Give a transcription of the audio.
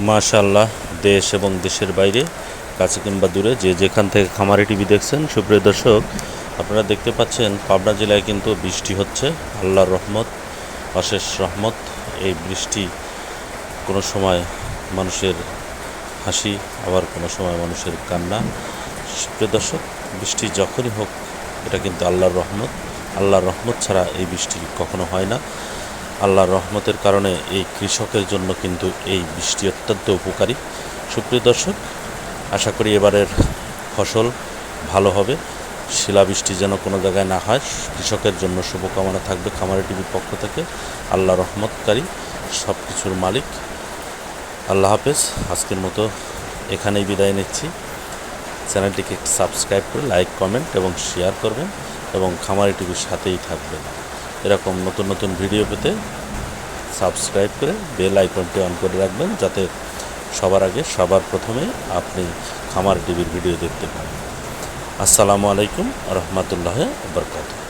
মাশাল্লাহ দেশ এবং দেশের বাইরে, কাছে কিংবা দূরে, যে যেখান থেকে খামারি টিভি দেখছেন, সুপ্রিয় দর্শক, আপনারা দেখতে পাচ্ছেন পাবনা জেলায় কিন্তু বৃষ্টি হচ্ছে, আল্লাহর রহমত, অশেষ রহমত, এই বৃষ্টি কোনো সময় মানুষের হাসি, আবার কোনো সময় মানুষের কান্না। সুপ্রিয় দর্শক, বৃষ্টি যখনই হোক, এটা কিন্তু আল্লাহর রহমত আল্লাহর রহমত ছাড়া এই বৃষ্টি কখনো হয় না। আল্লাহর রহমতের কারণে এই কৃষকের জন্য কিন্তু এই বৃষ্টি অত্যন্ত উপকারী। সুপ্রিয় দর্শক, আশা করি এবারের ফসল ভালো হবে। শিলাবৃষ্টি যেন কোনো জায়গায় না হয়, কৃষকের জন্য শুভকামনা থাকবে খামারি টিভির পক্ষ থেকে। আল্লাহ রহমতকারী সব কিছুর মালিক। আল্লাহ হাফেজ, আজকের মতো এখানেই বিদায় নিচ্ছি। চ্যানেলটিকে সাবস্ক্রাইব করে লাইক, কমেন্ট এবং শেয়ার করবেন এবং খামারি টিভির সাথেই থাকবেন। এরকম নতুন নতুন ভিডিও পেতে সাবস্ক্রাইব করে বেল আইকনটি অন করে রাখবেন যাতে সবার আগে সবার প্রথমে আপনি খামার টিভির ভিডিও দেখতে পান। আসসালামু আলাইকুম রহমতুল্লাহ বরকাত